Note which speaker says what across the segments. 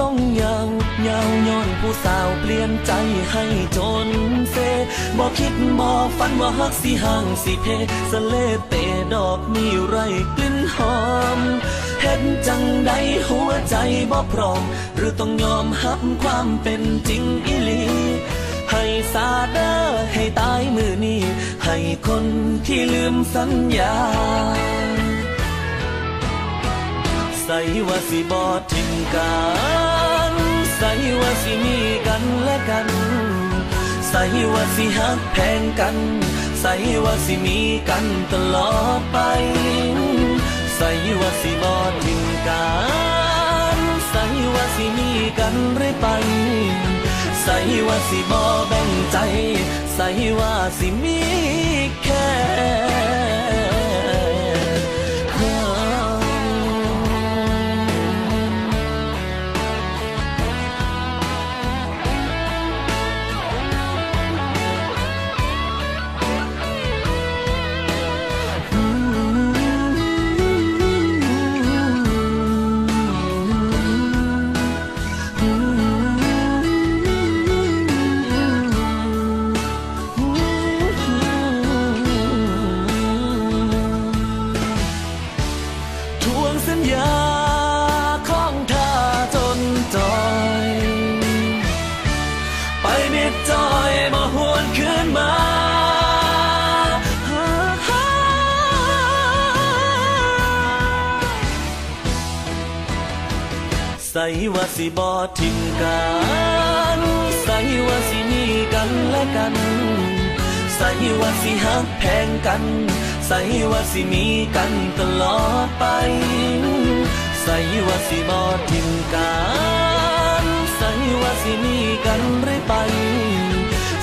Speaker 1: ลงยาวยาวย้อนผู้สาวเปลี่ยนใจให้จนเซบอกคิดบอกฝันว่าฮักสิห่างสิเพสะเลเตดอกมีไรกลิ่นหอมเห็นจังใดหัวใจบ่พร้อม หรือต้องยอมหับความเป็นจริงอีหลีให้สาเดอให้ตายมือนี้ ให้คนที่ลืมสัญญา ใส่ว่าสิบอทิมกันใส่ว่าสิมีกันและกัน ใส่ว่าสิหักแพงกัน ใส่ว่าสิมีกันตลอดไป ใส่ว่าสิบอทิมกันใส่ว่าสิมีกันเรื่อยไป ใส่ว่าสิบอแบ่งใจ ใส่ว่าสิมีแค่ ไปนิดจอยมาหวนคืนมาใส่ว่าสิบอทิมกันใส่ว่าสิมีกันและกันใส่ว่าสิหักแพงกันใส่ว่าสิมีกันตลอดไปใส่ว่าสิบอทิมกัน สิมีกันเรื่อไป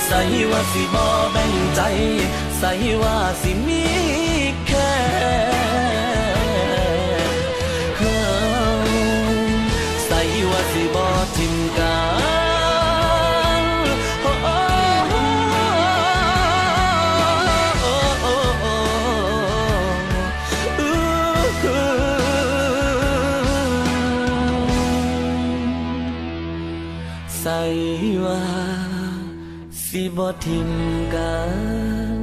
Speaker 1: ใส่ว่าสิบ่แบ่งใจ ใส่ว่าสิมี ว่า สิบ่ทิมกัน